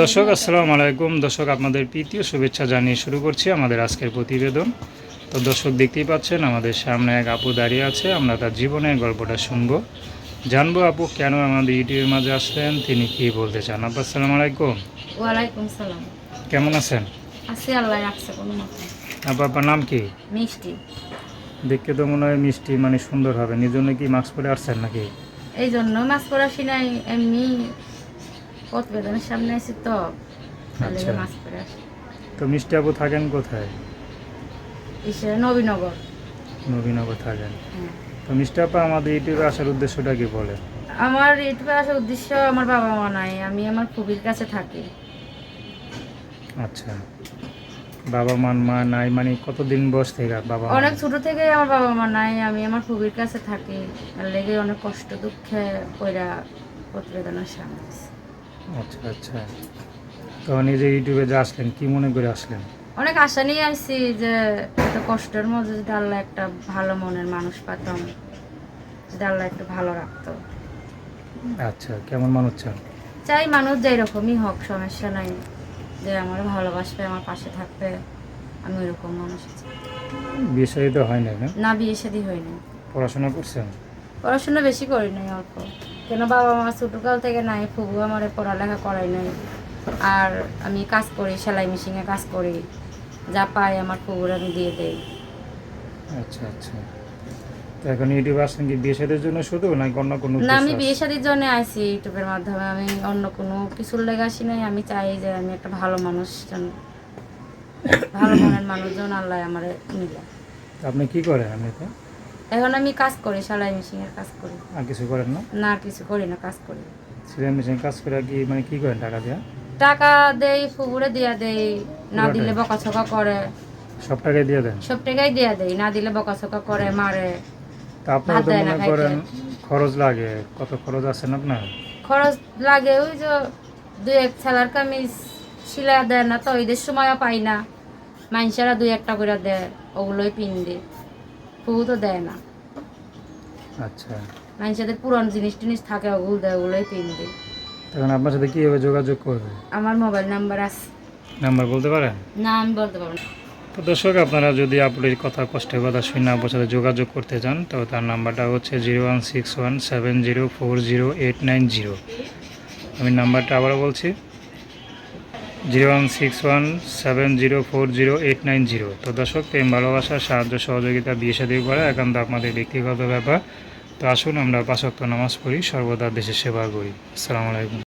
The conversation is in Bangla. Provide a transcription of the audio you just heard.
দর্শক আসসালামু আলাইকুম। দর্শক আপনাদের প্রীতীয় শুভেচ্ছা জানিয়ে শুরু করছি আমাদের আজকের প্রতিবেদন। তো দর্শক দেখতেই পাচ্ছেন আমাদের সামনে এক আপু দাঁড়িয়ে আছে। আমরা তার জীবনের গল্পটা শুনব। জানব আপু কেন আমাদের ইউটিউবের মাঝে আসলেন? তিনি কি বলতে চান? আপু আসসালামু আলাইকুম। ওয়ালাইকুম সালাম। কেমন আছেন? আছে আল্লাহ রাখছে কোনো আপু আপনার নাম কি? মিষ্টি। দেখতে তো মনে হয় মিষ্টি মানে সুন্দর হবে। নিজন্য কি মাস্ক পরে আসছেন নাকি? এই জন্য মাছ পড়াশি নাই এমনি প্রতিবেদনের সামনে আছি তো। আচ্ছা। মাছ পড়ে তো মিষ্টি আপু থাকেন কোথায়? ইসে নবীনগর। নবীনগর থাকেন। হ্যাঁ। তো মিষ্টি আপা আমাদের ইউটিউবে আসার উদ্দেশ্যটা কি বলে? আমার ইউটিউবে আসার উদ্দেশ্য আমার বাবা মা নাই আমি আমার খুবির কাছে থাকি। আচ্ছা। বাবা মান মা নাই মানে কতদিন বয়স থেকে বাবা অনেক? ছোট থেকে আমার বাবা মা নাই আমি আমার খুবির কাছে থাকি। আর লেগে অনেক কষ্ট দুঃখে কইরা প্রতিবেদনের সামনে আচ্ছা আচ্ছা। তো নিজে ইউটিউবে যে আসলেন কি মনে করে আসলেন? অনেক আশা নিয়ে আসছি যে এত কষ্টের মধ্যে যদি আল্লাহ একটা ভালো মনের মানুষ পাতাম যদি আল্লাহ একটু ভালো রাখতো। আচ্ছা কেমন মানুষ চান? চাই মানুষ যেই রকমই হোক সমস্যা নাই। যে আমার ভালোবাসবে আমার পাশে থাকবে আমি ওইরকম মানুষ। বিয়ে শাদী তো হয় না? না বিয়ে শাদি হয়নি পড়াশোনা করছেন? পড়াশোনা বেশি করি নাই অল্প। কেন বাবা মা ছোটকাল থেকে নাই ফুবু আমার পড়ালেখা করাই নাই। আর আমি কাজ করি সেলাই মেশিনে কাজ করি। যা পাই আমার ফুবুর আমি দিয়ে দেই। আচ্ছা আচ্ছা। তো এখন ইউটিউবে আসলেন কি বিয়ে শাদীর জন্য শুধু নাকি অন্য কোনো না আমি বিয়ে শাদির জন্য আইছি ইউটিউবের মাধ্যমে। আমি অন্য কোনো কিছুর লেগে আসি নাই। আমি চাই যে আমি একটা ভালো মানুষ যেন ভালো মনের মানুষজন আল্লাহ আমার তো আপনি কি করেন এমনিতে এখন আমি কাজ করি সেলাই মেশিনের কাজ করি। আর কিছু করেন না? না কিছু করি না কাজ করি। সিলাই মেশিন কাজ করে কি মানে কি করেন টাকা দেওয়া টাকা দেই ফুবুরে দিয়া দেই না? দিলে বকাছকা করে। সব টাকাই দিয়ে দেন? সব টাকাই দিয়া দেই না দিলে বকাছকা করে মারে। তা আপনারা তো না মনে করেন খরচ লাগে কত খরচ আছেন আপনার? খরচ লাগে ওই যে দুই এক সেলার কামিজ সিলা দেয় না তো ঈদের সময়ও পাই না। মানুষেরা দুই একটা করে দেয় ওগুলোই পিন্দি ফুবু তো দেয় না। আচ্ছা। মানুষদের পুরান জিনিস টিনিস থাকে ওগুলো দেয় ওগুলোই পিন্দি তখন আপনার সাথে কীভাবে যোগাযোগ করবে? আমার মোবাইল নাম্বার আছে নাম্বার বলতে পারেন? না আমি বলতে পারব না। তো দর্শক আপনারা যদি আপনার কথা কষ্টের কথা শুনে আপনার সাথে যোগাযোগ করতে চান তবে তার নাম্বারটা হচ্ছে zero one six one seven zero four zero eight nine zero আমি নাম্বারটা আবারও বলছি। Zero one six one seven zero four zero eight nine zero. তো দর্শক, প্রেম, ভালোবাসা, সাহায্য, সহযোগিতা, বিয়ে সাদী করা একান্ত আপনাদের ব্যক্তিগত ব্যাপার। তো আসুন আমরা পাঁচক্ত নামাজ পড়ি, সর্বদা দেশের সেবা করি। আসসালামু আলাইকুম।